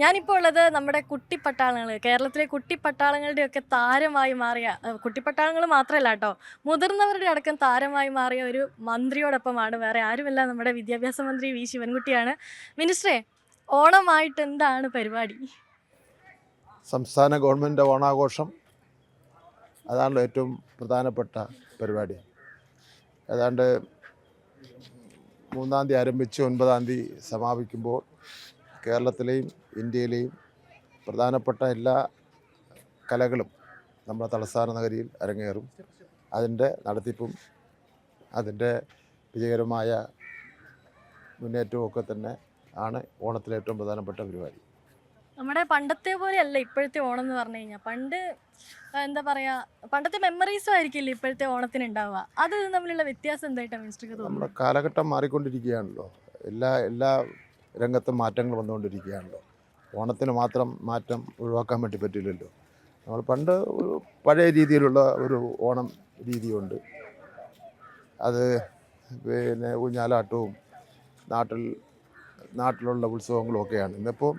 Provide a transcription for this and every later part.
ഞാനിപ്പോൾ ഉള്ളത് നമ്മുടെ കുട്ടിപ്പട്ടാളങ്ങൾ കേരളത്തിലെ കുട്ടിപ്പട്ടാളങ്ങളുടെയൊക്കെ താരമായി മാറിയ കുട്ടിപ്പട്ടാളങ്ങൾ മാത്രമല്ല കേട്ടോ മുതിർന്നവരുടെ അടക്കം താരമായി മാറിയ ഒരു മന്ത്രിയോടൊപ്പമാണ് വേറെ ആരുമല്ല നമ്മുടെ വിദ്യാഭ്യാസ മന്ത്രി വി ശിവൻകുട്ടിയാണ്. മിനിസ്റ്ററെ ഓണമായിട്ട് എന്താണ് പരിപാടി? സംസ്ഥാന ഗവൺമെന്റ് ഓണാഘോഷം അതാണല്ലോ ഏറ്റവും പ്രധാനപ്പെട്ട പരിപാടി. ഏതാണ്ട് മൂന്നാം തീയതി ആരംഭിച്ച് ഒൻപതാം തീയതി സമാപിക്കുമ്പോൾ കേരളത്തിലെയും ഇന്ത്യയിലെയും പ്രധാനപ്പെട്ട എല്ലാ കലകളും നമ്മുടെ തലസ്ഥാന നഗരിയിൽ അരങ്ങേറും. അതിന്റെ നടത്തിപ്പും അതിന്റെ വിജയകരമായ മുന്നേറ്റവും ഒക്കെ തന്നെ ആണ് ഓണത്തിലെ ഏറ്റവും പ്രധാനപ്പെട്ട പരിപാടി. നമ്മുടെ പണ്ടത്തെ പോലെയല്ല ഇപ്പോഴത്തെ ഓണം എന്ന് പറഞ്ഞു കഴിഞ്ഞാൽ. പണ്ട് എന്താ പറയാ പണ്ടത്തെ മെമ്മറീസും ആയിരിക്കില്ല ഇപ്പോഴത്തെ ഓണത്തിന് ഉണ്ടാവുക. അത് തമ്മിലുള്ള വ്യത്യാസം എന്തായിട്ടാണ് മിനിസ്റ്റർക്ക് നമ്മുടെ തോന്നുന്നത് കാലഘട്ടം മാറിക്കൊണ്ടിരിക്കുകയാണല്ലോ. എല്ലാ എല്ലാ രംഗത്തും മാറ്റങ്ങൾ വന്നുകൊണ്ടിരിക്കുകയാണല്ലോ. ഓണത്തിന് മാത്രം മാറ്റം ഒഴിവാക്കാൻ വേണ്ടി പറ്റില്ലല്ലോ. നമ്മൾ പണ്ട് ഒരു പഴയ രീതിയിലുള്ള ഒരു ഓണം രീതിയുണ്ട്. അത് പിന്നെ ഊഞ്ഞാലാട്ടവും നാട്ടിൽ നാട്ടിലുള്ള ഉത്സവങ്ങളും ഒക്കെയാണ്. ഇന്നിപ്പോൾ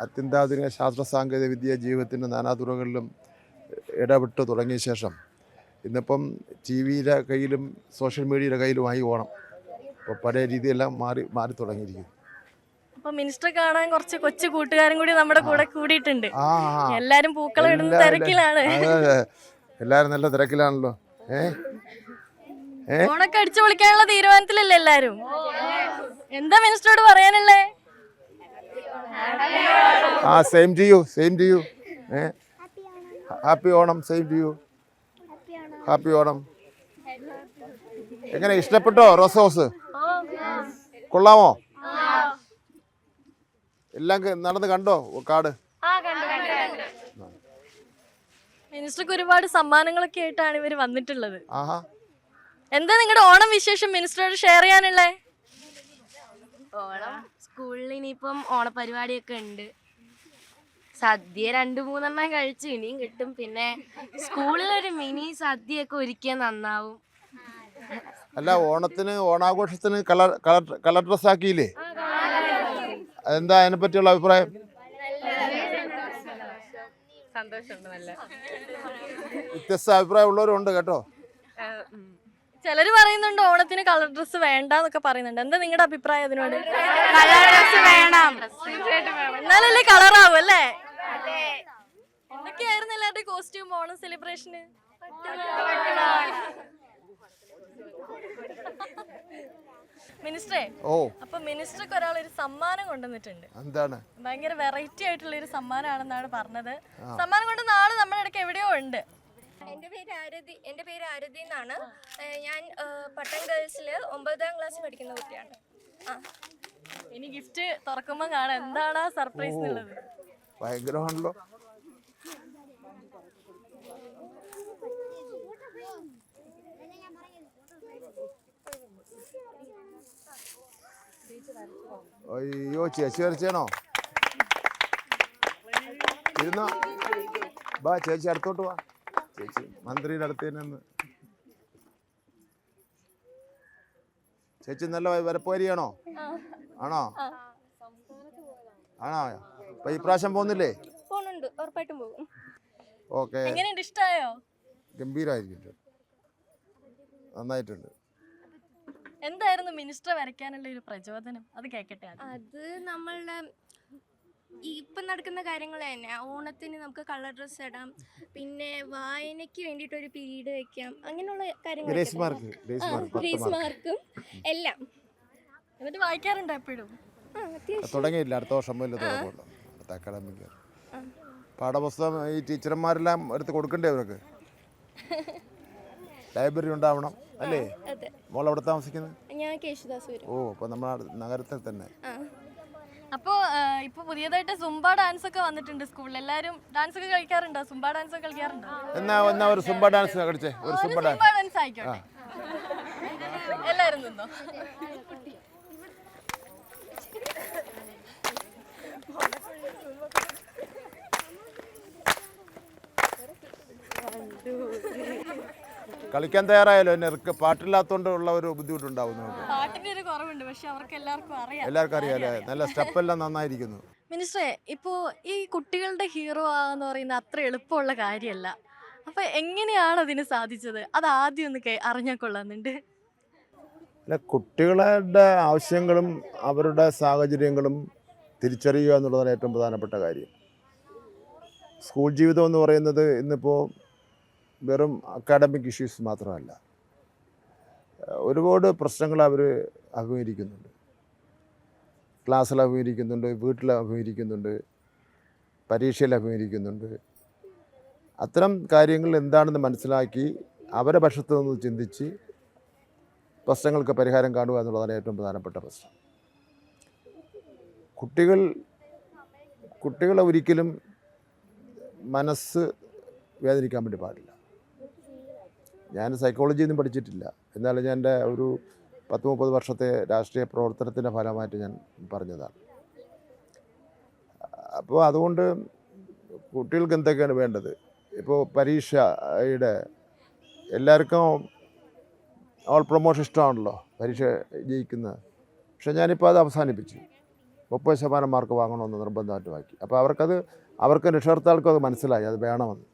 അത്യന്താധുനിക ശാസ്ത്ര സാങ്കേതിക വിദ്യ ജീവിതത്തിന്റെ നാനാതുറകളിലും ഇടപെട്ട് തുടങ്ങിയ ശേഷം ഇന്നിപ്പം ടി വിയുടെ കയ്യിലും സോഷ്യൽ മീഡിയയുടെ കയ്യിലുമായി ഓണം. അപ്പോൾ പഴയ രീതിയെല്ലാം മാറി മാറി തുടങ്ങിയിരിക്കുന്നു. അപ്പൊ മിനിസ്റ്റർ കാണാൻ കുറച്ച് കൊച്ചു കൂട്ടുകാരും കൂടി നമ്മുടെ കൂടെ കൂടിയിട്ടുണ്ട്. എല്ലാരും പൂക്കൾ ഇടുന്ന തിരക്കിലാണ്. എല്ലാരും അതെ. നല്ല തിരക്കിലാണല്ലോ. ഓണൊക്കെ അടിച്ചു പൊളിക്കാനുള്ള തീരുമാനത്തിലല്ലേ എല്ലാരും? എന്താ മിനിസ്റ്ററോട് പറയാനുള്ളേ? ആ same to you same to you ഏ? Happy Onam same to you happy Onam. എങ്ങനെ ഇഷ്ടപ്പെട്ടോ റോസ് ഹൗസ്? കൊള്ളാമോ? എല്ലാം നടന്ന് കണ്ടോ? കാട്. മിനിസ്റ്റർക്ക് ഒരുപാട് സമ്മാനങ്ങളൊക്കെ ആയിട്ടാണ് ഇവർ വന്നിട്ടുള്ളത്. ആഹാ. എന്താ നിങ്ങളുടെ ഓണം വിശേഷം മിനിസ്റ്ററോട് ഷെയർ ചെയ്യാനുള്ളേ? ഓണം സ്കൂളിൽ ഇനിയിപ്പം ഓണപരിപാടിയൊക്കെ ഉണ്ട്. സദ്യ രണ്ടു മൂന്നെണ്ണം കഴിച്ചു ഇനിയും കിട്ടും. പിന്നെ സ്കൂളിൽ ഒരു മിനി സദ്യയൊക്കെ ഒരുക്കിയാൽ നന്നാവും. അല്ല ഓണത്തിന് ഓണാഘോഷത്തിന് കളർ കളർ കളർ ഡ്രസ് ആക്കിയില്ലേ? അതെന്താ അതിനെ പറ്റിയുള്ള അഭിപ്രായം? സന്തോഷമുണ്ട് നല്ല. വ്യത്യസ്ത അഭിപ്രായം ഉള്ളവരുണ്ട് കേട്ടോ. ചിലര് പറയുന്നുണ്ട് ഓണത്തിന് കളർ ഡ്രസ് വേണ്ട എന്നൊക്കെ പറയുന്നുണ്ട്. എന്താ നിങ്ങളുടെ അഭിപ്രായം അതിനോട്? വേണം. എന്നാലല്ലേ കളർ അല്ലേ? എന്തൊക്കെയായിരുന്നു എല്ലാവരുടെ കോസ്റ്റ്യൂം ഓണം സെലിബ്രേഷന്? മിനിസ്റ്ററെ ഓ. അപ്പൊ മിനിസ്റ്റർക്ക് ഒരാൾ ഒരു സമ്മാനം കൊണ്ടുവന്നിട്ടുണ്ട്. എന്താണ്? ഭയങ്കര വെറൈറ്റി ആയിട്ടുള്ള ഒരു സമ്മാനമാണെന്നാണ് പറഞ്ഞത്. സമ്മാനം കൊണ്ട് നാളെ നമ്മുടെ ഇടയ്ക്ക് എവിടെയോ ഉണ്ട്. എന്റെ പേര് ആരതി എന്റെ പേര് ആരതി എന്നാണ്. ഞാൻ പട്ടം ഗേൾസിൽ ഒമ്പതാം ക്ലാസ് പഠിക്കുന്ന കുട്ടിയാണ്. ആ. ഇനി ഗിഫ്റ്റ് തുറക്കുമ്പോൾ കാണാം. എന്താണ് ആ സർപ്രൈസ് എന്നുള്ളത്? ഭയങ്കരമാണല്ലോ. അയ്യോ ചേച്ചി വരച്ചേണോ? ഇരുന്നോ? ബാ ചേച്ചി അടുത്തോട്ട് വാ. ചേച്ചി മന്ത്രിയുടെ അടുത്ത് തന്നെ ചേച്ചി നല്ല വരപ്പുകാരിയാണോ ആണോ? ആണോ? അപ്പൊ ഈ പ്രാവശ്യം പോകുന്നില്ലേ പോകുന്നുണ്ട് ഉറപ്പായിട്ടും പോകും. ഓക്കെ. എങ്ങനെയുണ്ട്? ഇഷ്ടമായോ ഗംഭീരമായിരിക്കും നന്നായിട്ടുണ്ട്. എന്തായിരുന്നു മിനിസ്റ്റർ വരയ്ക്കാനുള്ള ഒരു പ്രചോദനം? അത് കേക്കട്ടെ അത് നമ്മളുടെ ഇപ്പം നടക്കുന്ന കാര്യങ്ങൾ തന്നെ. ഓണത്തിന് നമുക്ക് കളർ ഡ്രസ് ഇടാം. പിന്നെ വായനയ്ക്ക് വേണ്ടിയിട്ട് ഒരു പീരീഡ് വെക്കാം. അങ്ങനെയുള്ള കാര്യങ്ങൾ ഗ്രേസ് മാർക്ക് എല്ലാം. എന്നിട്ട് വായിക്കാറുണ്ട് എപ്പോഴും? തുടങ്ങിയില്ല അടുത്ത വർഷം അക്കാഡമിക് പാഠപുസ്തകം ഈ ടീച്ചർമാരെല്ലാം എടുത്ത് കൊടുക്കണ്ടേ അവർക്ക്? ലൈബ്രറി ഉണ്ടാവണം അല്ലേ? മോൾ എവിടെ താമസിക്കുന്നത് ഞാൻ കേശുദാസ് വരും. ഓ അപ്പോൾ നമ്മുടെ നഗരത്തിൽ തന്നെ. അപ്പോൾ അപ്പോ ഇപ്പൊ പുതിയതായിട്ട് സുംബ ഡാൻസ് ഒക്കെ വന്നിട്ടുണ്ട് സ്കൂളിൽ. എല്ലാരും ഡാൻസ് ഒക്കെ കളിക്കാറുണ്ടോ? സുംബ ഡാൻസ് ഒക്കെ കളിക്കാറുണ്ടോ? എന്നാ എന്നാ ഒരു സുംബ ഡാൻസ് കളിച്ചേ. ഒരു സുംബ ഡാൻസ് സുംബ ഡാൻസ്. ആയിക്കോട്ടെ എല്ലാരും നിന്നോ? കളിക്കാൻ തയ്യാറായാലോ എന്നെ പാട്ടില്ലാത്തോണ്ടുള്ള ഒരു ബുദ്ധിമുട്ടുണ്ടാവും നമുക്ക് എല്ലാവർക്കും അറിയാം. എല്ലാവർക്കും അറിയാലേ നല്ല സ്റ്റെപ്പെല്ലാം നന്നായിരിക്കുന്നു. മിനിസ്റ്ററെ ഇപ്പോ ഈ കുട്ടികളുടെ ഹീറോ ആന്ന് പറയുന്ന അത്ര എളുപ്പമുള്ള കാര്യമല്ല. അപ്പൊ എങ്ങനെയാണ് അതിന് സാധിച്ചത്? അത് ആദ്യം ഒന്ന് അറിഞ്ഞാൽ കൊള്ളാന്നുണ്ട്. അല്ല കുട്ടികളുടെ ആവശ്യങ്ങളും അവരുടെ സാഹചര്യങ്ങളും തിരിച്ചറിയുക എന്നുള്ളതാണ് ഏറ്റവും പ്രധാനപ്പെട്ട കാര്യം. സ്കൂൾ ജീവിതം എന്ന് പറയുന്നത് ഇന്നിപ്പോൾ വെറും അക്കാഡമിക് ഇഷ്യൂസ് മാത്രമല്ല. ഒരുപാട് പ്രശ്നങ്ങൾ അവർ അഭിമുഖീകരിക്കുന്നുണ്ട്. ക്ലാസ്സിൽ അഭിമുഖീകരിക്കുന്നുണ്ട് വീട്ടിൽ അഭിമുഖീകരിക്കുന്നുണ്ട് പരീക്ഷയിൽ അഭിമുഖീകരിക്കുന്നുണ്ട്. അത്തരം കാര്യങ്ങൾ എന്താണെന്ന് മനസ്സിലാക്കി അവരെ പക്ഷത്തു നിന്ന് ചിന്തിച്ച് പ്രശ്നങ്ങൾക്ക് പരിഹാരം കാണുക എന്നുള്ളതാണ് ഏറ്റവും പ്രധാനപ്പെട്ട പ്രശ്നം. കുട്ടികൾ കുട്ടികളെ ഒരിക്കലും മനസ്സ് വേദനിക്കാൻ വേണ്ടി പാടില്ല. ഞാൻ സൈക്കോളജി ഒന്നും പഠിച്ചിട്ടില്ല. എന്നാലും ഞാൻ എന്റെ ഒരു പത്ത് മുപ്പത് വർഷത്തെ രാഷ്ട്രീയ പ്രവർത്തനത്തിന്റെ ഫലമായിട്ട് ഞാൻ പറഞ്ഞതാണ്. അപ്പോൾ അതുകൊണ്ട് കുട്ടികൾക്ക് എന്തൊക്കെയാണ് വേണ്ടത്? ഇപ്പോൾ പരീക്ഷയുടെ എല്ലാവർക്കും ഓൾ പ്രൊമോഷൻ ഇഷ്ടമാണല്ലോ പരീക്ഷ ജയിക്കുന്നത് പക്ഷേ ഞാനിപ്പോൾ അത് അവസാനിപ്പിച്ചു. മുപ്പത് ശതമാനം മാർക്ക് വാങ്ങണമെന്ന് നിർബന്ധമായിട്ട് വാക്കി. അപ്പോൾ അവർക്കത് അവർക്ക് രക്ഷകർത്താക്കൾക്കും അത് മനസ്സിലായി. അത് വേണമെന്ന്.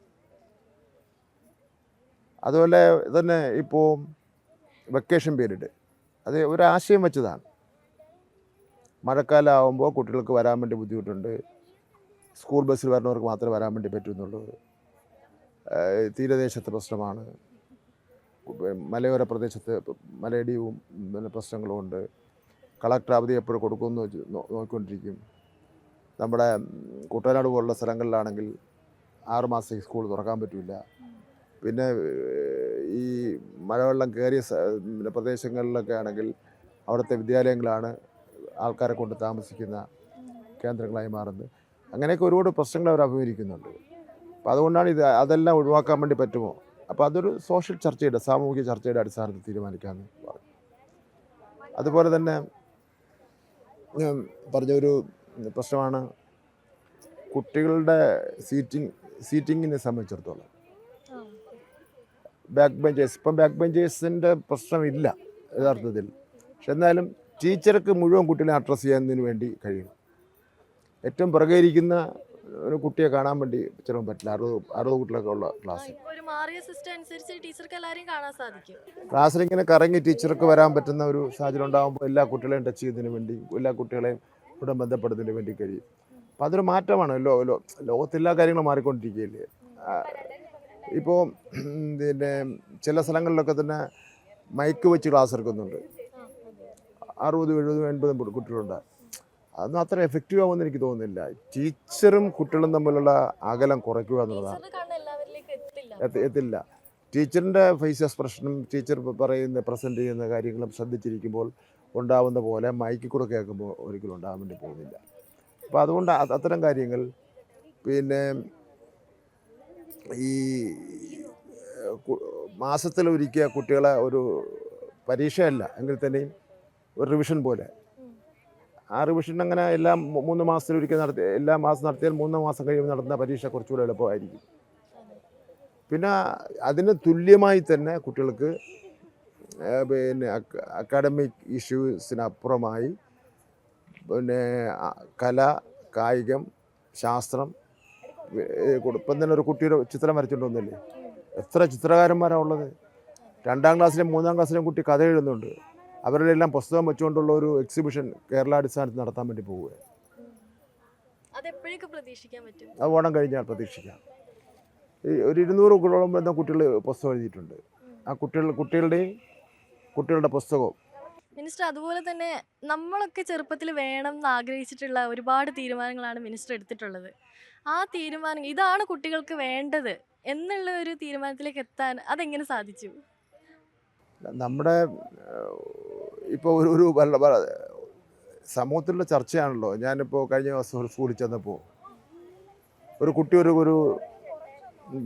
അതുപോലെ തന്നെ ഇപ്പോൾ വെക്കേഷൻ പീരീഡ് അത് ഒരാശയം വെച്ചതാണ്. മഴക്കാലമാകുമ്പോൾ കുട്ടികൾക്ക് വരാൻ വേണ്ടി ബുദ്ധിമുട്ടുണ്ട്. സ്കൂൾ ബസ്സിൽ വരുന്നവർക്ക് മാത്രമേ വരാൻ വേണ്ടി പറ്റുന്നുള്ളൂ. തീരദേശത്ത് പ്രശ്നമാണ്. മലയോര പ്രദേശത്ത് മലയിടിയും പിന്നെ പ്രശ്നങ്ങളുമുണ്ട് കളക്ടർ അവധി എപ്പോഴും കൊടുക്കുമെന്ന് നോക്കിക്കൊണ്ടിരിക്കും. നമ്മുടെ കുട്ടനാട് പോലുള്ള സ്ഥലങ്ങളിലാണെങ്കിൽ ആറുമാസത്തേക്ക് സ്കൂൾ തുറക്കാൻ പറ്റില്ല പിന്നെ ഈ മഴവെള്ളം കയറിയ പ്രദേശങ്ങളിലൊക്കെ ആണെങ്കിൽ അവിടുത്തെ വിദ്യാലയങ്ങളാണ് ആൾക്കാരെ കൊണ്ട് താമസിക്കുന്ന കേന്ദ്രങ്ങളായി മാറുന്നത്. അങ്ങനെയൊക്കെ ഒരുപാട് പ്രശ്നങ്ങൾ അവർ അഭിമുഖീകരിക്കുന്നുണ്ട്. അപ്പോൾ അതുകൊണ്ടാണ് ഇത് അതെല്ലാം ഒഴിവാക്കാൻ വേണ്ടി പറ്റുമോ? അപ്പോൾ അതൊരു സോഷ്യൽ ചർച്ചയുടെ സാമൂഹിക ചർച്ചയുടെ അടിസ്ഥാനത്തിൽ തീരുമാനിക്കാമെന്ന് പറഞ്ഞു. അതുപോലെ തന്നെ ഞാൻ പറഞ്ഞ ഒരു പ്രശ്നമാണ് കുട്ടികളുടെ സീറ്റിംഗ് സീറ്റിങ്ങിനെ സംബന്ധിച്ചിടത്തോളം. ബാക്ക് ബെഞ്ചേഴ്സ് ഇപ്പം ബാക്ക് ബെഞ്ചേഴ്സിന്റെ പ്രശ്നമില്ല യഥാർത്ഥത്തിൽ. പക്ഷെ എന്നാലും ടീച്ചർക്ക് മുഴുവൻ കുട്ടികളെ അഡ്രസ്സ് ചെയ്യുന്നതിന് വേണ്ടി കഴിയും ഏറ്റവും പുറകെ ഇരിക്കുന്ന ഒരു കുട്ടിയെ കാണാൻ വേണ്ടി ചിലപ്പോൾ പറ്റില്ല. അറുപത് അറുപത് കുട്ടികളൊക്കെ ഉള്ള ക്ലാസ് ക്ലാസ്സിൽ ഇങ്ങനെ കറങ്ങി ടീച്ചർക്ക് വരാൻ പറ്റുന്ന ഒരു സാഹചര്യം ഉണ്ടാകുമ്പോൾ എല്ലാ കുട്ടികളെയും ടച്ച് ചെയ്യുന്നതിന് വേണ്ടി എല്ലാ കുട്ടികളെയും ഇവിടെ ബന്ധപ്പെടുന്നതിന് വേണ്ടി കഴിയും. അപ്പം അതൊരു മാറ്റമാണ്. ലോ ലോകത്തെല്ലാ കാര്യങ്ങളും മാറിക്കൊണ്ടിരിക്കുകയല്ലേ? ഇപ്പോൾ പിന്നെ ചില സ്ഥലങ്ങളിലൊക്കെ തന്നെ മയക്ക് വെച്ച് ക്ലാസ് എടുക്കുന്നുണ്ട്. അറുപത് എഴുപതും എൺപതും കുട്ടികളുണ്ട്. അതൊന്നും അത്ര എഫക്റ്റീവ് ആവുമെന്ന് എനിക്ക് തോന്നുന്നില്ല. ടീച്ചറും കുട്ടികളും തമ്മിലുള്ള അകലം കുറയ്ക്കുക എന്നുള്ളതാണ് എത്തില്ല. എത്തില്ല. ടീച്ചറിന്റെ ഫേസ് എക്സ്പ്രഷനും ടീച്ചർ പറയുന്ന പ്രസന്റ് ചെയ്യുന്ന കാര്യങ്ങളും ശ്രദ്ധിച്ചിരിക്കുമ്പോൾ ഉണ്ടാവുന്ന പോലെ മൈക്കിൽ കൂടെ കേൾക്കുമ്പോൾ ഒരിക്കലും ഉണ്ടാകാൻ വേണ്ടി പോകുന്നില്ല. അപ്പോൾ അതുകൊണ്ട് അത്തരം കാര്യങ്ങൾ പിന്നെ ഈ മാസത്തിൽ മാസത്തിലൊരിക്കൽ കുട്ടികളെ ഒരു പരീക്ഷയല്ല എങ്കിൽ തന്നെയും ഒരു റിവിഷൻ പോലെ. ആ റിവിഷൻ അങ്ങനെ എല്ലാ മൂന്ന് മാസത്തിലൊരിക്കൽ നടത്തി എല്ലാ മാസം നടത്തിയാൽ മൂന്ന് മാസം കഴിയുമ്പോൾ നടത്തുന്ന പരീക്ഷ കുറച്ചുകൂടെ എളുപ്പമായിരിക്കും. പിന്നെ അതിന് തുല്യമായി തന്നെ കുട്ടികൾക്ക് പിന്നെ അക്കാഡമിക് ഇഷ്യൂസിനപ്പുറമായി പിന്നെ കല കായികം ശാസ്ത്രം ഇപ്പം തന്നെ ഒരു കുട്ടിയുടെ ചിത്രം വരച്ചുകൊണ്ട് വന്നില്ലേ? എത്ര ചിത്രകാരന്മാരാണ് ഉള്ളത്? രണ്ടാം ക്ലാസ്സിലെയും മൂന്നാം ക്ലാസ്സിലെയും കുട്ടി കഥ എഴുതുന്നുണ്ട്. അവരുടെ എല്ലാം പുസ്തകം വെച്ചുകൊണ്ടുള്ള ഒരു എക്സിബിഷൻ കേരള അടിസ്ഥാനത്തിൽ നടത്താൻ വേണ്ടി പോവുകയാണ്. അത് ഓണം കഴിഞ്ഞാൽ പ്രതീക്ഷിക്കാം. ഒരു ഇരുന്നൂറ് കുട്ടികളോളം വരുന്ന കുട്ടികൾ പുസ്തകം എഴുതിയിട്ടുണ്ട്. ആ കുട്ടികൾ കുട്ടികളുടെയും കുട്ടികളുടെ പുസ്തകവും. മിനിസ്റ്റർ അതുപോലെ തന്നെ നമ്മളൊക്കെ ചെറുപ്പത്തിൽ വേണം എന്ന് ആഗ്രഹിച്ചിട്ടുള്ള ഒരുപാട് തീരുമാനങ്ങളാണ് മിനിസ്റ്റർ എടുത്തിട്ടുള്ളത്. ആ തീരുമാനം ഇതാണ് കുട്ടികൾക്ക് വേണ്ടത് എന്നുള്ള ഒരു തീരുമാനത്തിലേക്ക് എത്താൻ അതെങ്ങനെ സാധിച്ചു? നമ്മുടെ ഇപ്പോൾ ഒരു ഒരു സമൂഹത്തിലുള്ള ചർച്ചയാണല്ലോ. ഞാനിപ്പോൾ കഴിഞ്ഞ ദിവസം ഒരു സ്കൂളിൽ ചെന്നപ്പോൾ ഒരു കുട്ടി ഒരു ഒരു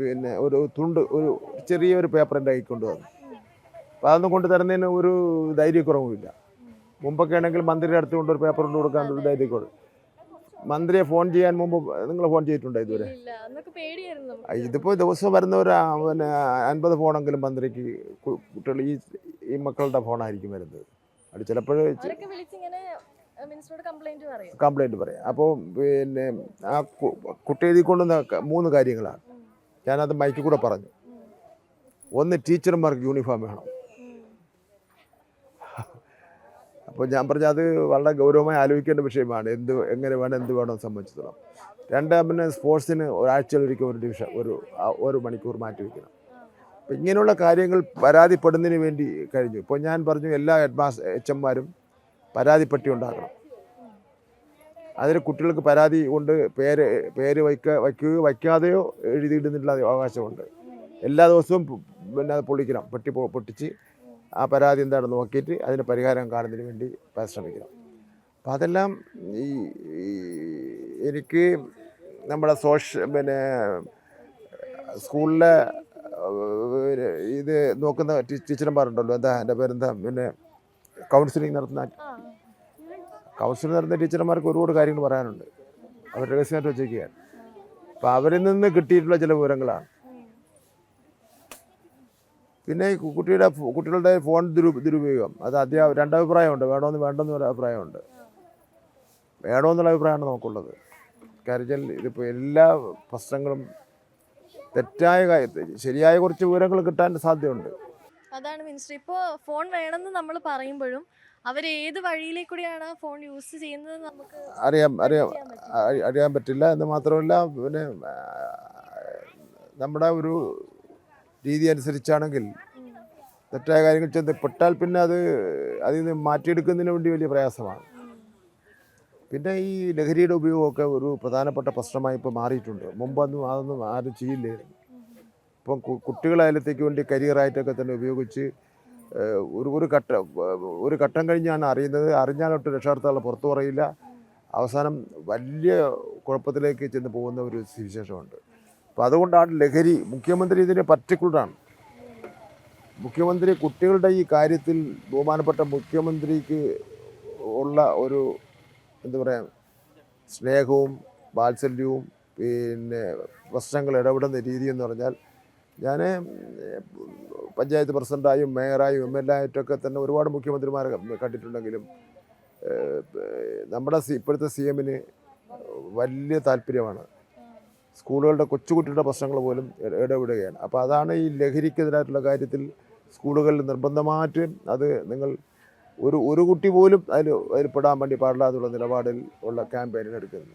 പിന്നെ ഒരു തുണ്ട് ഒരു ചെറിയൊരു പേപ്പർ എന്റെ കൈ കൊണ്ടുവന്നു അപ്പോൾ അതൊന്നും കൊണ്ട് തരുന്നതിന് ഒരു ധൈര്യക്കുറവുമില്ല. മുമ്പൊക്കെ ആണെങ്കിൽ മന്ത്രിയുടെ അടുത്ത് കൊണ്ട് ഒരു പേപ്പർ കൊണ്ട് കൊടുക്കാൻ ഒരു ധൈര്യക്കുറവ്. മന്ത്രിയെ ഫോൺ ചെയ്യാൻ മുമ്പ് നിങ്ങൾ ഫോൺ ചെയ്തിട്ടുണ്ടോ ഇതുവരെ? ഇതിപ്പോൾ ദിവസം വരുന്ന ഒരു പിന്നെ അൻപത് ഫോണെങ്കിലും മന്ത്രിക്ക് കുട്ടികൾ ഈ ഈ മക്കളുടെ ഫോണായിരിക്കും വരുന്നത്. അത് ചിലപ്പോൾ കംപ്ലൈന്റ് പറയും. കംപ്ലൈന്റ് പറയാം. അപ്പോൾ പിന്നെ ആ കുട്ടി എഴുതിക്കൊണ്ടുവന്ന ക- മൂന്ന് കാര്യങ്ങളാണ്. ഞാനത് മൈക്കിൽ കൂടെ പറഞ്ഞു. ഒന്ന് ടീച്ചർമാർക്ക് യൂണിഫോം വേണം. അപ്പോൾ ഞാൻ പറഞ്ഞ അത് വളരെ ഗൗരവമായി ആലോചിക്കേണ്ട വിഷയമാണ്. എന്ത് എങ്ങനെ വേണം എന്ത് വേണം സംബന്ധിച്ചിടത്തോളം. രണ്ട് പിന്നെ സ്പോർട്സിന് ഒരാഴ്ചയിലൊരിക്കൽ ഒരു ഡിവിഷൻ ഒരു ഒരു മണിക്കൂർ മാറ്റി വയ്ക്കണം. അപ്പം ഇങ്ങനെയുള്ള കാര്യങ്ങൾ പരാതിപ്പെടുന്നതിന് വേണ്ടി കഴിഞ്ഞു. ഇപ്പോൾ ഞാൻ പറഞ്ഞു എല്ലാ ഹെഡ് മാസ് എച്ച് എമ്മാരും പരാതിപ്പെട്ടി ഉണ്ടാക്കണം. അതിന് കുട്ടികൾക്ക് പരാതി കൊണ്ട് പേര് പേര് വയ്ക്ക വയ്ക്കുകയോ വയ്ക്കാതെയോ എഴുതിയിടുന്നുള്ള അവകാശമുണ്ട്. എല്ലാ ദിവസവും പിന്നെ പൊളിക്കണം. പെട്ടി പൊട്ടിച്ച് ആ പരാതി എന്താണെന്ന് നോക്കിയിട്ട് അതിന് പരിഹാരം കാണുന്നതിന് വേണ്ടി പരിശ്രമിക്കണം അപ്പം അതെല്ലാം ഈ എനിക്ക് നമ്മുടെ സോഷ്യ പിന്നെ സ്കൂളിലെ ഇത് നോക്കുന്ന ടീച്ചർമാരുണ്ടല്ലോ എന്താ എന്റെ പേരെന്താ പിന്നെ കൗൺസിലിംഗ് നടത്തുന്ന കൗൺസിലിംഗ് നടത്തുന്ന ടീച്ചർമാർക്ക് ഒരുപാട് കാര്യങ്ങൾ പറയാനുണ്ട്. അവർ രഹസ്യമായിട്ട് വെച്ചിരിക്കുകയാണ്. അപ്പോൾ അവരിൽ നിന്ന് കിട്ടിയിട്ടുള്ള ചില വിവരങ്ങളാണ്. പിന്നെ കുട്ടിയുടെ കുട്ടികളുടെ ഫോൺ ദുരു ദുരുപയോഗം. അത് അധ്യാപ രണ്ടഭിപ്രായമുണ്ട്. വേണമെന്ന് വേണ്ടെന്ന് ഒരു അഭിപ്രായമുണ്ട്. വേണമെന്നുള്ള അഭിപ്രായമാണ് നമുക്കുള്ളത്. കാര്യം വെച്ചാൽ ഇതിപ്പോൾ എല്ലാ പ്രശ്നങ്ങളും തെറ്റായ കാര്യത്തിൽ ശരിയായ കുറച്ച് വിവരങ്ങൾ കിട്ടാൻ സാധ്യതയുണ്ട്. അതാണ് മിനിസ്റ്റർ. ഇപ്പോൾ ഫോൺ വേണമെന്ന് നമ്മൾ പറയുമ്പോഴും അവർ ഏത് വഴിയിലേക്കൂടിയാണ് ഫോൺ യൂസ് ചെയ്യുന്നത് നമുക്ക് അറിയാം അറിയാം. അറിയാൻ പറ്റില്ല എന്ന് മാത്രമല്ല പിന്നെ നമ്മുടെ ഒരു രീതി അനുസരിച്ചാണെങ്കിൽ. തെറ്റായ കാര്യങ്ങൾ ചെന്ന് പെട്ടാൽ പിന്നെ അത് അതിൽ നിന്ന് മാറ്റിയെടുക്കുന്നതിന് വേണ്ടി വലിയ പ്രയാസമാണ്. പിന്നെ ഈ ലഹരിയുടെ ഉപയോഗമൊക്കെ ഒരു പ്രധാനപ്പെട്ട പ്രശ്നമായി ഇപ്പോൾ മാറിയിട്ടുണ്ട്. മുമ്പൊന്നും അതൊന്നും ആരും ചെയ്യില്ലായിരുന്നു. ഇപ്പം കുട്ടികളായാലത്തേക്ക് വേണ്ടി കരിയറായിട്ടൊക്കെ തന്നെ ഉപയോഗിച്ച് ഒരു ഒരു ഘട്ടം ഒരു ഘട്ടം കഴിഞ്ഞാണ് അറിയുന്നത്. അറിഞ്ഞാലൊട്ട് രക്ഷാർത്ഥങ്ങൾ പുറത്തു പറയില്ല. അവസാനം വലിയ കുഴപ്പത്തിലേക്ക് ചെന്ന് പോകുന്ന ഒരു വിശേഷമുണ്ട്. അപ്പോൾ അതുകൊണ്ടാണ് ലഹരി മുഖ്യമന്ത്രി ഇതിനെ പർട്ടിക്കുലറാണ്. മുഖ്യമന്ത്രി കുട്ടികളുടെ ഈ കാര്യത്തിൽ ബഹുമാനപ്പെട്ട മുഖ്യമന്ത്രിക്ക് ഉള്ള ഒരു എന്താ പറയുക സ്നേഹവും വാത്സല്യവും പിന്നെ പ്രശ്നങ്ങൾ ഇടപെടുന്ന രീതി എന്ന് പറഞ്ഞാൽ ഞാൻ പഞ്ചായത്ത് പ്രസിഡന്റായും മേയറായും എം എൽ എ ആയിട്ടൊക്കെ തന്നെ ഒരുപാട് മുഖ്യമന്ത്രിമാരെ കണ്ടിട്ടുണ്ടെങ്കിലും നമ്മുടെ ഇപ്പോഴത്തെ സി എമ്മിന് വലിയ താല്പര്യമാണ്. സ്കൂളുകളുടെ കൊച്ചുകുട്ടിയുടെ പ്രശ്നങ്ങൾ പോലും ഇട- ഇടപെടുകയാണ്. അപ്പോൾ അതാണ് ഈ ലഹരിക്കെതിരായിട്ടുള്ള കാര്യത്തിൽ സ്കൂളുകളിൽ നിർബന്ധമായിട്ട് അത് നിങ്ങൾ ഒരു ഒരു കുട്ടി പോലും അതിൽ അതിൽ പെടാൻ വേണ്ടി പാടില്ല എന്നുള്ള നിലപാടിൽ ഉള്ള ക്യാമ്പയിനിൽ എടുക്കുന്നത്.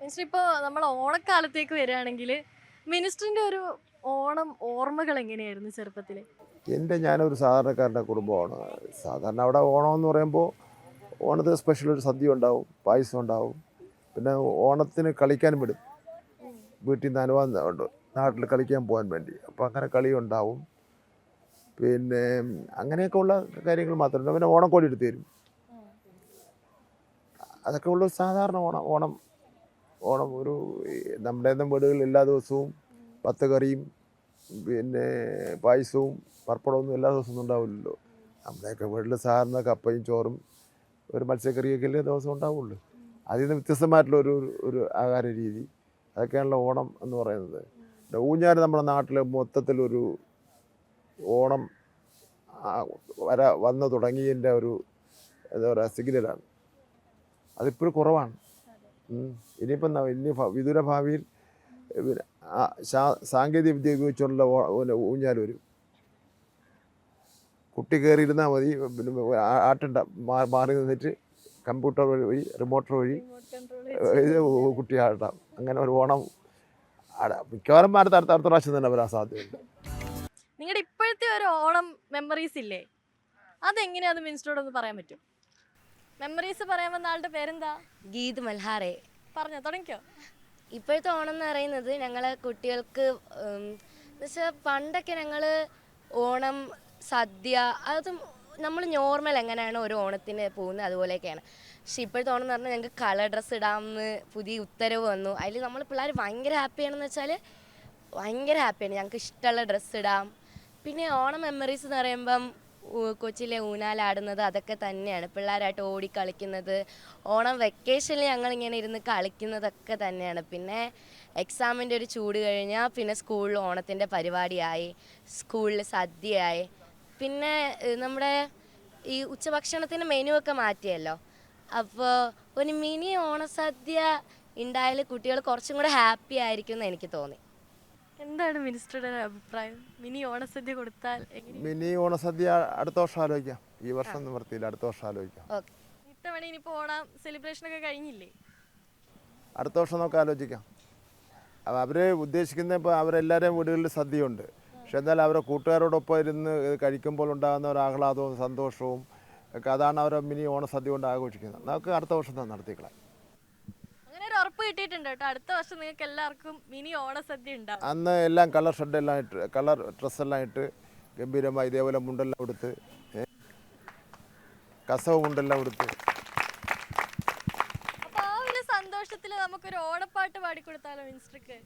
മിനിസ്റ്റർ ഇപ്പോൾ നമ്മൾ ഓണക്കാലത്തേക്ക് വരികയാണെങ്കിൽ മിനിസ്റ്ററിന്റെ ഒരു ഓണം ഓർമ്മകൾ എങ്ങനെയായിരുന്നു ചെറുപ്പത്തിൽ എന്റെ ഞാനൊരു സാധാരണക്കാരന്റെ കുടുംബമാണ്. സാധാരണ അവിടെ ഓണം എന്ന് പറയുമ്പോൾ ഓണത്തിന് സ്പെഷ്യൽ ഒരു സദ്യ ഉണ്ടാവും പായസം ഉണ്ടാവും. പിന്നെ ഓണത്തിന് കളിക്കാനും വിടും. വീട്ടിൽ നിന്ന് അനുവാദം ഉണ്ട് നാട്ടിൽ കളിക്കാൻ പോകാൻ വേണ്ടി. അപ്പോൾ അങ്ങനെ കളി ഉണ്ടാവും. പിന്നെ അങ്ങനെയൊക്കെ ഉള്ള കാര്യങ്ങൾ മാത്രമല്ല പിന്നെ ഓണക്കോടി എടുത്തു തരും. അതൊക്കെ ഉള്ള സാധാരണ ഓണം. ഓണം ഓണം ഒരു നമ്മുടെ വീടുകളിൽ എല്ലാ ദിവസവും പത്ത് കറിയും പിന്നെ പായസവും പപ്പടമൊന്നും എല്ലാ ദിവസവും ഉണ്ടാവില്ലല്ലോ. നമ്മുടെയൊക്കെ വീട്ടിൽ സാധാരണ കപ്പയും ചോറും ഒരു മത്സ്യക്കറിയൊക്കെ അല്ലേ ദിവസം ഉണ്ടാവുള്ളൂ. അതിൽ നിന്ന് വ്യത്യസ്തമായിട്ടുള്ള ഒരു ഒരു ആഹാര രീതി. അതൊക്കെയാണല്ലോ ഓണം എന്ന് പറയുന്നത്. ഊഞ്ഞാൽ നമ്മുടെ നാട്ടിൽ മൊത്തത്തിലൊരു ഓണം വര വന്ന് തുടങ്ങിയതിന്റെ ഒരു എന്താ പറയുക സിഗ്നലാണ്. അതിപ്പോഴും കുറവാണ്. ഇനിയിപ്പം ഇനി വിദൂര ഭാവിയിൽ സാങ്കേതിക വിദ്യ ഉപയോഗിച്ചുള്ള ഊഞ്ഞാൽ വരും. കുട്ടി കയറിയിരുന്നാൽ മതി ആട്ടണ്ട മാറി നിന്നിട്ട് കമ്പ്യൂട്ടർ വഴി റിമോട്ടർ വഴി ഇത് അങ്ങനെ ഒരു ഓണം മിക്കവാറും അടുത്ത അടുത്ത അടുത്ത പ്രാവശ്യം തന്നെ വരാൻ സാധ്യതയുണ്ട്. നിങ്ങളുടെ ഇപ്പോഴത്തെ ഒരു ഓണം മെമ്മറീസ് ഇല്ലേ? അതെങ്ങനെയാന്ന് മിനിസ്റ്ററോട് ഒന്ന് പറയാൻ പറ്റും? മെമ്മറീസ് പറയാൻ വന്ന ആളുടെ പേരെന്താ? ഗീത് മൽഹാറെ. പറഞ്ഞോ തുടങ്ങിക്കോ. ഇപ്പോഴത്തെ ഓണം എന്ന് പറയുന്നത് ഞങ്ങളെ കുട്ടികൾക്ക് എന്നുവെച്ചാൽ പണ്ടൊക്കെ ഞങ്ങൾ ഓണം സദ്യ അതും നമ്മൾ നോർമൽ എങ്ങനെയാണ് ഒരു ഓണത്തിന് പോകുന്നത് അതുപോലെയൊക്കെയാണ്. പക്ഷെ ഇപ്പോഴത്തെ ഓണം എന്ന് പറഞ്ഞാൽ ഞങ്ങൾക്ക് കളർ ഡ്രസ്സ് ഇടാമെന്ന് പുതിയ ഉത്തരവ് വന്നു. അതിൽ നമ്മൾ പിള്ളേർ ഭയങ്കര ഹാപ്പിയാണെന്ന് വെച്ചാൽ ഭയങ്കര ഹാപ്പിയാണ് ഞങ്ങൾക്ക് ഇഷ്ടമുള്ള ഡ്രസ്സ് ഇടാം. പിന്നെ ഓണം മെമ്മറീസ് എന്ന് പറയുമ്പം കൊച്ചിയിലെ ഊനാലാടുന്നത് അതൊക്കെ തന്നെയാണ്. പിള്ളേരായിട്ട് ഓടി കളിക്കുന്നത് ഓണം വെക്കേഷനിൽ ഞങ്ങളിങ്ങനെ ഇരുന്ന് കളിക്കുന്നതൊക്കെ തന്നെയാണ്. പിന്നെ എക്സാമിന്റെ ഒരു ചൂട് കഴിഞ്ഞാൽ പിന്നെ സ്കൂളിൽ ഓണത്തിന്റെ പരിപാടിയായി സ്കൂളിൽ സദ്യയായി. പിന്നെ നമ്മുടെ ഈ ഉച്ചഭക്ഷണത്തിന് മെനു ഒക്കെ മാറ്റിയല്ലോ. അപ്പോൾ ഒരു മിനി ഓണസദ്യ ഉണ്ടായാൽ കുട്ടികൾ കുറച്ചും കൂടെ ഹാപ്പി ആയിരിക്കും എന്ന് എനിക്ക് തോന്നി. എന്താണ് മിനിസ്റ്ററുടെ ഒരു അഭിപ്രായം? മിനി ഓണസദ്യ കൊടുത്താൽ മിനി ഓണസദ്യ അടുത്ത വർഷം ആലോചിക്കാം. ഈ വർഷം നിവർത്തിയില്ല അടുത്ത വർഷം ആലോചിക്കാം. ഓക്കെ. ഇത്തവണ ഇനിയിപ്പോൾ ഓണം സെലിബ്രേഷൻ ഒക്കെ കഴിഞ്ഞില്ലേ? അടുത്ത വർഷം നമുക്ക് ആലോചിക്കാം. അവർ അവർ ഉദ്ദേശിക്കുന്ന ഇപ്പോൾ അവരെല്ലാവരുടെയും വീടുകളിൽ സദ്യയുണ്ട്. പക്ഷെ എന്നാൽ അവരെ കൂട്ടുകാരോടൊപ്പം ഇരുന്ന് ഇത് കഴിക്കുമ്പോൾ ഉണ്ടാകുന്ന ഒരു ആഹ്ലാദവും സന്തോഷവും ഒക്കെ അതാണ് അവരെ മിനി ഓണസദ്യ കൊണ്ട് ആഘോഷിക്കുന്നത്. നമുക്ക് അടുത്ത വർഷം തന്നെ നടത്തിക്കളാം അങ്ങനെ ഒരു ഉറപ്പ് കിട്ടിയിട്ടുണ്ട് കേട്ടോ. അടുത്ത വർഷം നിങ്ങൾക്ക് എല്ലാവർക്കും മിനി ഓണസദ്യ ഉണ്ടാവും. അന്ന് എല്ലാം കളർ ഷെഡ് എല്ലാം ഇട്ട് കളർ ഡ്രസ്സെല്ലാം ഇട്ട് ഗംഭീരമായി ഇതേപോലെ മുണ്ടെല്ലാം കൊടുത്ത് കസവ് മുണ്ടെല്ലാം കൊടുത്ത് സന്തോഷത്തിൽ നമുക്കൊരു ഓണപ്പാട്ട് പാടിക്കൊടുത്താലോ മിനിസ്റ്റർക്ക്?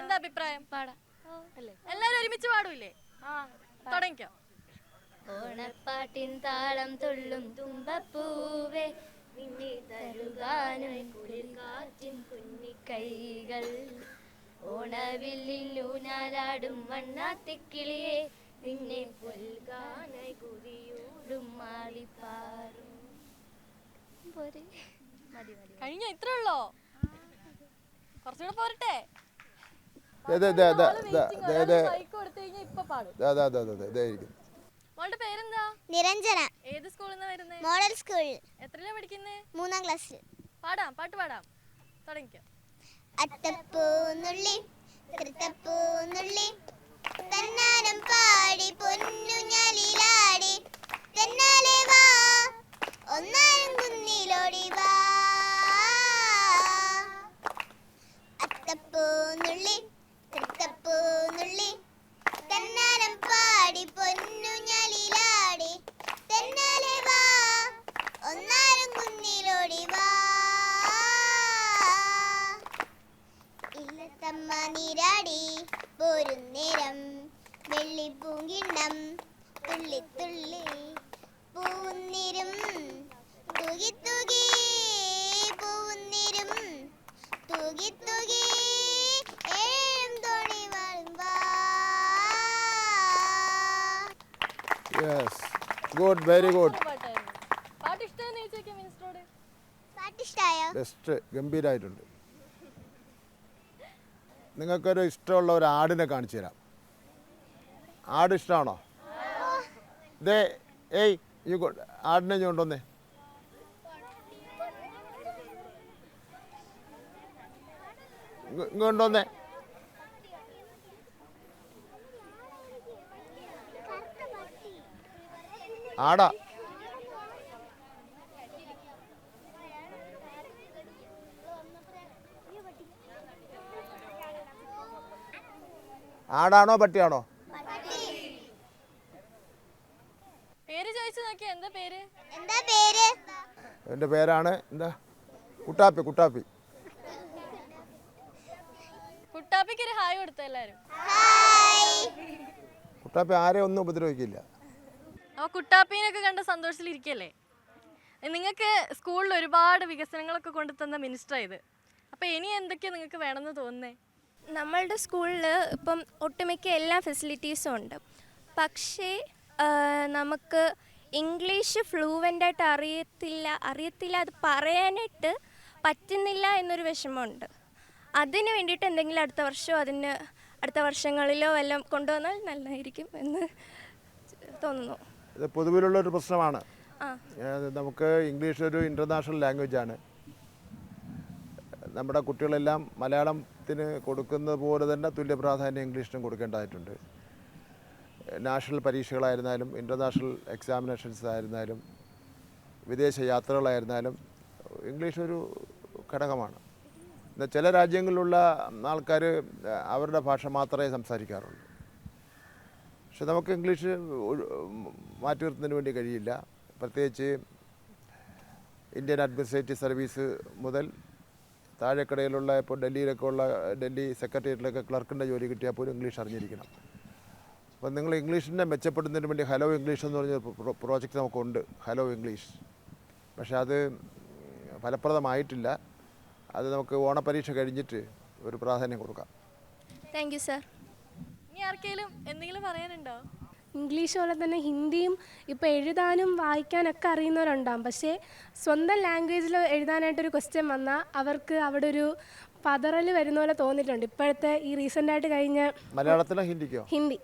എന്താ അഭിപ്രായം? പാടാം. എല്ലാരും ഒരുമിച്ച് പാടൂലേ തുടങ്ങിക്കോ. ഓണപ്പാട്ടിൻ താളം തുള്ളും തുമ്പപ്പൂവേ നിന്നെ തരുകാനായി കുളിർ കാറ്റിൻ കുഞ്ഞിക്കൈകൾ ഓണവില്ലിൽ ഊനാലാടും വണ്ണാത്തിക്കിളിയെ നിന്നെ പുൽകാനായി കുറിയൂടും മാളിപ്പാറും. പോരെ. മതി മതി. കഴിഞ്ഞ? ഇത്രേ ഉള്ളോ? കുറച്ചുകൂടെ പോരട്ടെ? നിരഞ്ജന. ഏത് സ്കൂളിൽ വരുന്നത് മോഡൽ സ്കൂൾ. എത്രയിലാ പഠിക്കുന്നേ? മൂന്നാം ക്ലാസ്സിൽ. പാടാം പാട്ട് പാടാം. തുടങ്ങിക്കോ. അത്തപ്പൂന്നുള്ളി കൃത്തപ്പൂന്നുള്ളി തന്നാനം പാടി പൊന്നു ഞാലിലാടി. തന്നാലെ വാ ഒന്നാം കുന്നിലോടി വാ. അത്തപ്പൂന്നുള്ളി കൃത്തപ്പൂന്നുള്ളി തന്നാലം പാടി പൊന്നു ഞലിലാടി. തന്നാലെ വാ ഒന്നാരം കുന്നിലോടി വാ. ഇല്ലത്തമ്മ നീരാടി പോരുന്നേരം വെള്ളിപ്പൂങ്കിണ്ണം തുള്ളി തുള്ളി പൂന്നിരും. തുകി തുകി പൂന്നിരും തുകി തുകി ഏഴും തോണി വാഴുമ്പാ Yes. Good, very good best ഗംഭീരമായിട്ടുണ്ട് നിങ്ങൾക്കൊരു ഇഷ്ടമുള്ള ഒരു ആടിനെ കാണിച്ചു തരാം. ആട് ഇഷ്ടമാണോ? ദേ ഏയ് ഈ ആടിനെ കൊണ്ടുവന്നേ. ഇങ്ങ് ഇങ്ങ് കൊണ്ടുവന്നേ ആടാ. ആടാണോ പട്ടിയാണോ? പേര് ചോദിച്ചു നോക്കിയ എന്താ പേര്? എന്താ പേര്? എന്റെ പേരാണ് എന്താ? കുട്ടാപ്പി കുട്ടാപ്പി. കുട്ടാപ്പിക്ക് ഒരു ഹായ് കൊടുത്തു എല്ലാരും. ഹായ്. കുട്ടാപ്പി ആരെയും ഒന്നും ഉപദ്രവിക്കില്ല. അപ്പൊ കുട്ടാപ്പീനൊക്കെ കണ്ട സന്തോഷത്തിലിരിക്കല്ലേ? നിങ്ങൾക്ക് സ്കൂളിൽ ഒരുപാട് വികസനങ്ങളൊക്കെ കൊണ്ടുതന്ന മിനിസ്റ്റർ ഇത്. അപ്പോൾ ഇനി എന്തൊക്കെയാ നിങ്ങൾക്ക് വേണമെന്ന് തോന്നുന്നേ? നമ്മളുടെ സ്കൂളിൽ ഇപ്പം ഒട്ടുമിക്ക എല്ലാ ഫെസിലിറ്റീസും ഉണ്ട്. പക്ഷേ നമുക്ക് ഇംഗ്ലീഷ് ഫ്ലൂവന്റായിട്ട് അറിയത്തില്ല അറിയത്തില്ല അത് പറയാനായിട്ട് പറ്റുന്നില്ല എന്നൊരു വിഷമമുണ്ട്. അതിന് വേണ്ടിയിട്ട് എന്തെങ്കിലും അടുത്ത വർഷമോ അതിന് അടുത്ത വർഷങ്ങളിലോ എല്ലാം കൊണ്ടുവന്നാൽ നല്ലതായിരിക്കും എന്ന് തോന്നുന്നു. ഇത് പൊതുവിലുള്ളൊരു പ്രശ്നമാണ്. നമുക്ക് ഇംഗ്ലീഷ് ഒരു ഇന്റർനാഷണൽ ലാംഗ്വേജാണ് നമ്മുടെ കുട്ടികളെല്ലാം മലയാളത്തിന് കൊടുക്കുന്നത് പോലെ തന്നെ തുല്യ പ്രാധാന്യം ഇംഗ്ലീഷിനും കൊടുക്കേണ്ടതായിട്ടുണ്ട്. നാഷണൽ പരീക്ഷകളായിരുന്നാലും ഇന്റർനാഷണൽ എക്സാമിനേഷൻസ് ആയിരുന്നാലും വിദേശ യാത്രകളായിരുന്നാലും ഇംഗ്ലീഷ് ഒരു ഘടകമാണ്. ചില രാജ്യങ്ങളിലുള്ള ആൾക്കാർ അവരുടെ ഭാഷ മാത്രമേ സംസാരിക്കാറുള്ളൂ. പക്ഷെ നമുക്ക് ഇംഗ്ലീഷ് മാറ്റി നിർത്തുന്നതിന് വേണ്ടി കഴിയില്ല. പ്രത്യേകിച്ച് ഇന്ത്യൻ അഡ്മിനിസ്ട്രേറ്റീവ് സർവീസ് മുതൽ താഴെക്കടയിലുള്ള ഇപ്പോൾ ഡൽഹിയിലൊക്കെ ഉള്ള ഡൽഹി സെക്രട്ടേറിയറ്റിലൊക്കെ ക്ലർക്കിന്റെ ജോലി കിട്ടിയാൽ പോലും ഇംഗ്ലീഷ് അറിഞ്ഞിരിക്കണം. അപ്പോൾ നിങ്ങൾ ഇംഗ്ലീഷിനെ മെച്ചപ്പെടുന്നതിന് വേണ്ടി ഹലോ ഇംഗ്ലീഷ് എന്ന് പറഞ്ഞ പ്രോ- പ്രോജക്റ്റ് നമുക്കുണ്ട്. Hello English. പക്ഷേ അത് ഫലപ്രദമായിട്ടില്ല. അത് നമുക്ക് ഓണപരീക്ഷ കഴിഞ്ഞിട്ട് ഒരു പ്രാധാന്യം കൊടുക്കാം. Thank you sir. ആർക്കെങ്കിലും എന്തെങ്കിലും പറയാനുണ്ടോ? ഇംഗ്ലീഷ് പോലെ തന്നെ ഹിന്ദിയും ഇപ്പോൾ എഴുതാനും വായിക്കാനൊക്കെ അറിയുന്നവരുണ്ടാകും പക്ഷേ സ്വന്തം ലാംഗ്വേജിൽ എഴുതാനായിട്ടൊരു ക്വസ്റ്റ്യൻ വന്നാൽ അവർക്ക് അവിടെ ഒരു പതറൽ വരുന്ന പോലെ തോന്നിയിട്ടുണ്ട്. ഇപ്പോഴത്തെ ഈ റീസെന്റായിട്ട് കഴിഞ്ഞ മലയാളത്തിലോ ഹിന്ദിക്കോ? ഹിന്ദി.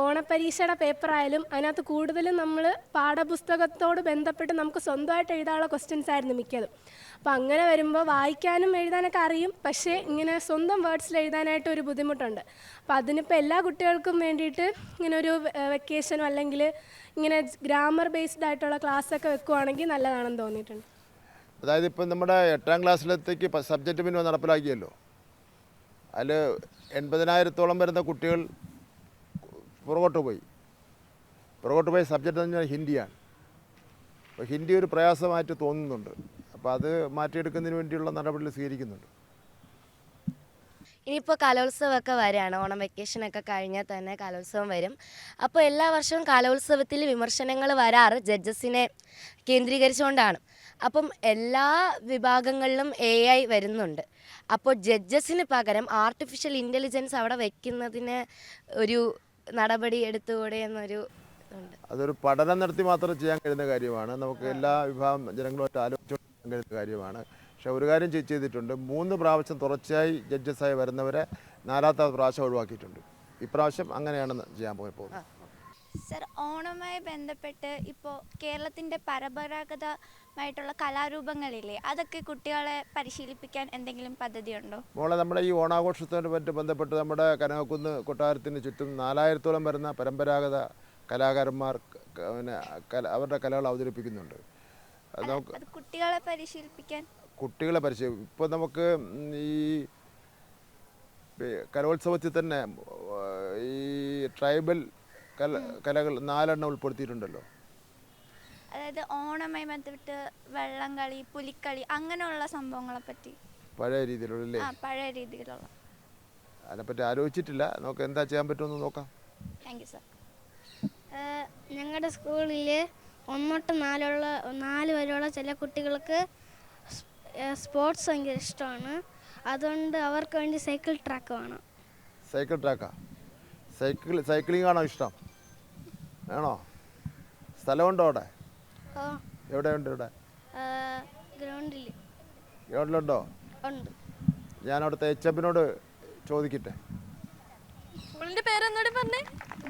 ഓണപ്പരീക്ഷയുടെ പേപ്പറായാലും അതിനകത്ത് കൂടുതലും നമ്മൾ പാഠപുസ്തകത്തോട് ബന്ധപ്പെട്ട് നമുക്ക് സ്വന്തമായിട്ട് എഴുതാനുള്ള ക്വസ്റ്റ്യൻസ് ആയിരുന്നു മിക്കതും. അപ്പം അങ്ങനെ വരുമ്പോൾ വായിക്കാനും എഴുതാനൊക്കെ അറിയും പക്ഷേ ഇങ്ങനെ സ്വന്തം വേർഡ്സിൽ എഴുതാനായിട്ട് ഒരു ബുദ്ധിമുട്ടുണ്ട്. അപ്പോൾ അതിനിപ്പോൾ എല്ലാ കുട്ടികൾക്കും വേണ്ടിയിട്ട് ഇങ്ങനെ ഒരു വെക്കേഷനോ അല്ലെങ്കിൽ ഇങ്ങനെ ഗ്രാമർ ബേസ്ഡ് ആയിട്ടുള്ള ക്ലാസ്സൊക്കെ വെക്കുവാണെങ്കിൽ നല്ലതാണെന്ന് തോന്നിയിട്ടുണ്ട്. അതായത് ഇപ്പം നമ്മുടെ എട്ടാം ക്ലാസ്സിലത്തേക്ക് സബ്ജക്റ്റ് പിന്നെ നടപ്പിലാക്കിയല്ലോ. അതിൽ എൺപതിനായിരത്തോളം വരുന്ന കുട്ടികൾ പുറകോട്ട് പോയി. പുറകോട്ട് പോയ സബ്ജക്റ്റ് എന്ന് പറഞ്ഞാൽ ഹിന്ദിയാണ്. അപ്പോൾ ഹിന്ദി ഒരു പ്രയാസമായിട്ട് തോന്നുന്നുണ്ട്. അപ്പോൾ അത് മാറ്റിയെടുക്കുന്നതിന് വേണ്ടിയുള്ള നടപടികൾ സ്വീകരിക്കുന്നുണ്ട്. ഇനിയിപ്പോൾ കലോത്സവമൊക്കെ വരികയാണ് ഓണം വെക്കേഷനൊക്കെ കഴിഞ്ഞാൽ തന്നെ കലോത്സവം വരും. അപ്പോൾ എല്ലാ വർഷവും കലോത്സവത്തിൽ വിമർശനങ്ങൾ വരാറ് ജഡ്ജസിനെ കേന്ദ്രീകരിച്ചുകൊണ്ടാണ്. അപ്പം എല്ലാ വിഭാഗങ്ങളിലും എ ഐ വരുന്നുണ്ട്. അപ്പോൾ ജഡ്ജസിന് പകരം ആർട്ടിഫിഷ്യൽ ഇന്റലിജൻസ് അവിടെ വെക്കുന്നതിന് ഒരു നടപടി എടുത്തുകൂടെ എന്നൊരു അതൊരു പഠനം നടത്തി മാത്രം ചെയ്യാൻ കഴിയുന്ന കാര്യമാണ്. നമുക്ക് എല്ലാ വിഭാഗം ജനങ്ങളുമായിട്ട് ആലോചിച്ചുകൊണ്ട് കഴിയുന്ന കാര്യമാണ്. പക്ഷെ ഒരു കാര്യം ചെയ്ത് ചെയ്തിട്ടുണ്ട്. മൂന്ന് പ്രാവശ്യം തുടർച്ചയായി ജഡ്ജസായി വരുന്നവരെ നാലാമത്തെ പ്രാവശ്യം ഒഴിവാക്കിയിട്ടുണ്ട്. ഇപ്രാവശ്യം അങ്ങനെയാണ് ചെയ്യാൻ പോയി പോകുന്നത്. സർ ഓണവുമായി ബന്ധപ്പെട്ട് ഇപ്പോൾ കേരളത്തിന്റെ പരമ്പരാഗതമായിട്ടുള്ള കലാരൂപങ്ങളില്ലേ? അതൊക്കെ കുട്ടികളെ പരിശീലിപ്പിക്കാൻ എന്തെങ്കിലും പദ്ധതിയുണ്ടോ? മോളെ നമ്മുടെ ഈ ഓണാഘോഷത്തോട് പറ്റി ബന്ധപ്പെട്ട് നമ്മുടെ കനകക്കുന്ന് കൊട്ടാരത്തിന് ചുറ്റും നാലായിരത്തോളം വരുന്ന പരമ്പരാഗത കലാകാരന്മാർ പിന്നെ അവരുടെ കലകൾ അവതരിപ്പിക്കുന്നുണ്ട്. കുട്ടികളെ പരിശീലിപ്പിക്കാൻ? കുട്ടികളെ പരിശീലിപ്പ് ഇപ്പോൾ നമുക്ക് ഈ കലോത്സവത്തിൽ തന്നെ ഈ ട്രൈബൽ കല കലകൾ നാലെണ്ണം ഉൾപ്പെടുത്തിയിട്ടുണ്ടല്ലോ. അതായത് ഓണമായി ബന്ധപ്പെട്ട് വള്ളംകളി പുലിക്കളി അങ്ങനെയുള്ള സംഭവങ്ങളെ പറ്റി പഴയ രീതിയിലുള്ള ആ പഴയ രീതിയിലുള്ള. അതിനെപ്പറ്റി ആലോചിച്ചിട്ടില്ല. നമുക്ക് എന്താ ചെയ്യാൻ പറ്റുമെന്ന് നോക്കാം. താങ്ക് യു സർ ഞങ്ങളുടെ സ്കൂളിൽ ഒന്നൊട്ട് നാലുള്ള നാല് വരെയുള്ള ചില കുട്ടികൾക്ക് സ്പോർട്സ് ഭയങ്കര ഇഷ്ടമാണ്. അതുകൊണ്ട് അവർക്ക് വേണ്ടി സൈക്കിൾ ട്രാക്ക് വേണം. സൈക്കിൾ ട്രാക്കാ? സൈക്കിൾ സൈക്ലിംഗ് ആണോ ഇഷ്ടം? വേണോ സ്ഥലമുണ്ടോ അവിടെ? ഓ എവിടെയുണ്ട് ഇവിടെ? ഗ്രൗണ്ടിൽ ഗ്രൗണ്ടിലുണ്ടോ? ഉണ്ട്. ഞാൻ അവിടുത്തെ എച്ച് എമ്മിനോട് ചോദിക്കട്ടെ. സ്കൂളിന്റെ പേരെന്നോട് പറഞ്ഞേ?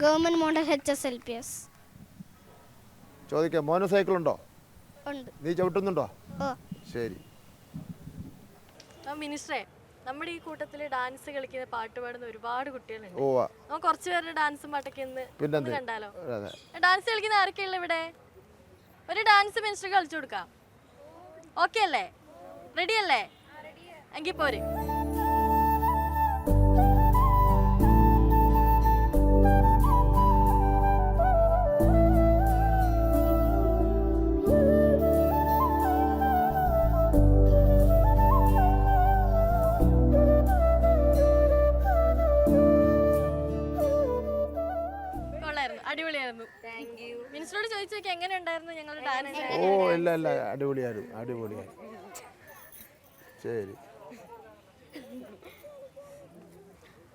Government model H S L P S. ചോദിക്കാം. മോന് സൈക്കിൾ ഉണ്ടോ. ഉണ്ട് നീ ചവിട്ടുന്നുണ്ടോ? ഓ. ശരി. ആ മിനിസ്റ്ററെ നമ്മുടെ ഈ കൂട്ടത്തിൽ ഡാൻസ് കളിക്കുന്ന പാട്ട് പാടുന്ന ഒരുപാട് കുട്ടികളുണ്ട്. ഓ നമുക്ക് കുറച്ച് പേരുടെ ഡാൻസും പാട്ടൊക്കെ ഒന്ന് പിന്നെന്ത്? കണ്ടാലോ? അതെ. ഡാൻസ് കളിക്കുന്ന ആരൊക്കെയുള്ള ഇവിടെ? ഒരു ഡാൻസ് മിനിസ്റ്റർ കളിച്ചു കൊടുക്കാം. ഓക്കെ അല്ലേ? റെഡി അല്ലേ? എങ്കിൽ പോരെ. മിനിസ്റ്ററോട് ചോദിച്ചു നോക്കി എങ്ങനെ ഉണ്ടായിരുന്നു ഞങ്ങളുടെ ഡാൻസ് ഓ ഇല്ല ഇല്ല അടിപൊളിയായിരുന്നു അടിപൊളിയായിരുന്നു. ശരി.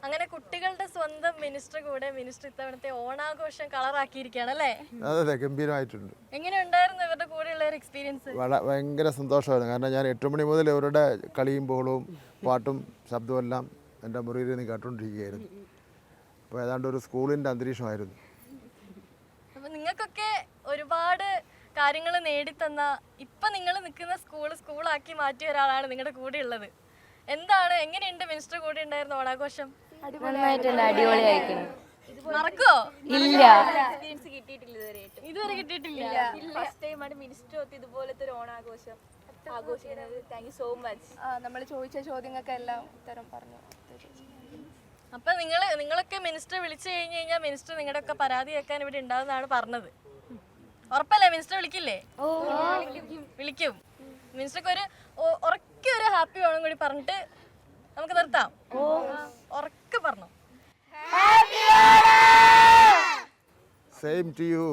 അങ്ങനെ കുട്ടികളുടെ സ്വന്തം മിനിസ്റ്റർ കൂടെ മിനിസ്റ്റർ ഇത്തവണത്തെ ഓണാഘോഷം കളറാക്കിയിരിക്കുകയാണ് അല്ലേ? അതെ അതെ ഗംഭീരമായിട്ടുണ്ട്. എങ്ങനെ ഉണ്ടായിരുന്നു ഇവരുടെ കൂടെയുള്ള ഒരു എക്സ്പീരിയൻസ് ഭയങ്കര സന്തോഷമായിരുന്നു. കാരണം ഞാൻ എട്ട് മണി മുതൽ ഇവരുടെ കളിയും ബോളും പാട്ടും ശബ്ദവും എല്ലാം എന്റെ മുറിയിൽ നിന്ന് കേട്ടുകൊണ്ടിരിക്കുകയായിരുന്നു അപ്പോൾ ഏതാണ്ട് ഒരു സ്കൂളിന്റെ അന്തരീക്ഷമായിരുന്നു. നിങ്ങൾക്കൊക്കെ ഒരുപാട് കാര്യങ്ങൾ നേടിത്തന്ന ഇപ്പൊ നിങ്ങൾ നിൽക്കുന്ന സ്കൂൾ സ്കൂളാക്കി മാറ്റിയ ഒരാളാണ് നിങ്ങളുടെ കൂടെ ഉള്ളത് എന്താണ് എങ്ങനെയുണ്ട് മിനിസ്റ്റർ കൂടെ ഉണ്ടായിരുന്ന ഓണാഘോഷം? നന്നായിട്ടുണ്ട് അടിപൊളിയായിരിക്കുന്നു മറക്കോ ഇല്ല. ഇതുവരെ കിട്ടിയിട്ടില്ല. ഫസ്റ്റ് ടൈമാണ് മിനിസ്റ്റർ ഒത്ത് ഇതുപോലത്തെ ഒരു ഓണാഘോഷം ആഘോഷിക്കുന്നത്. താങ്ക് യു സോ മച്ച് നമ്മൾ ചോദിച്ച ചോദ്യങ്ങൾക്കെല്ലാം ഉത്തരം പറഞ്ഞു. അപ്പൊ നിങ്ങൾ നിങ്ങളൊക്കെ മിനിസ്റ്റർ വിളിച്ചു കഴിഞ്ഞു കഴിഞ്ഞാൽ മിനിസ്റ്റർ നിങ്ങളുടെ ഒക്കെ പരാതി കേൾക്കാൻ ഇവിടെ ഉണ്ടാവുന്നതാണ് പറഞ്ഞത്. ഉറപ്പല്ലേ? മിനിസ്റ്റർ വിളിക്കില്ലേ? വിളിക്കും. മിനിസ്റ്റർക്ക് ഒരു ഉറക്കെ ഒരു ഹാപ്പി ഓണം കൂടി പറഞ്ഞിട്ട് നമുക്ക് നിർത്താം. ഉറക്കെ പറഞ്ഞു. Same to U